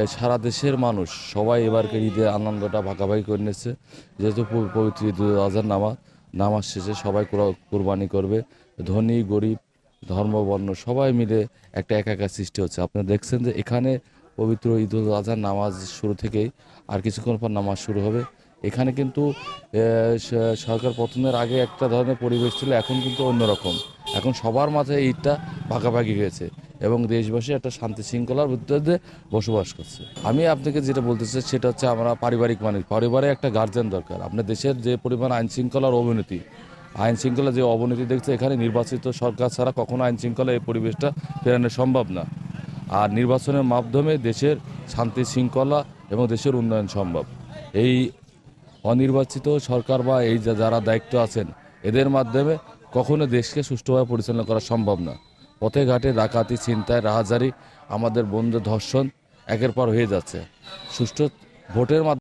সারা দেশের মানুষ সবাই এবারকে ঈদের আনন্দটা ভাগাভাগি করে নিচ্ছে যেহেতু পবিত্র ঈদ আজহার নামাজ নামাজ শেষে সবাই কোরা- কোরবানি করবে। ধনী, গরিব ধর্ম বর্ণ সবাই মিলে একটা একাকার সৃষ্টি হচ্ছে। আপনারা দেখছেন যে এখানে পবিত্র ঈদ উল আজহার নামাজ শুরু থেকেই আর কিছুক্ষণ পর নামাজ শুরু হবে। এখানে কিন্তু সরকার পতনের আগে একটা ধরনের পরিবেশ ছিল, এখন কিন্তু অন্যরকম। এখন সবার মাঝে ঈদটা ভাগাভাগি হয়েছে। এবং দেশবাসী একটা শান্তি শৃঙ্খলার ভিতরে বসবাস করছে। আমি আপনাকে যেটা বলতে চাই, সেটা হচ্ছে আমরা পারিবারিক মানুষ। পরিবারে একটা গার্জেন দরকার। আপনার দেশের যে পরিমাণ আইন শৃঙ্খলার অবনতি, আইন শৃঙ্খলা যে অবনতি দেখছে, এখানে নির্বাচিত সরকার ছাড়া কখনো আইন শৃঙ্খলা এই পরিবেশটা ফেরানো সম্ভব না। আর নির্বাচনের মাধ্যমে দেশের শান্তি শৃঙ্খলা এবং দেশের উন্নয়ন সম্ভব। এই অনির্বাচিত সরকার বা এই যা- যারা দায়িত্ব আছেন, এদের মাধ্যমে কখনো দেশকে সুষ্ঠুভাবে পরিচালনা করা সম্ভব না। পথে ঘাটে ডাকাতি চিন্তায় রাহাজারি, আমাদের বন্ধু ধর্ষণ একের পর হয়ে যাচ্ছে। সুষ্ঠু ভোটের মাধ্যমে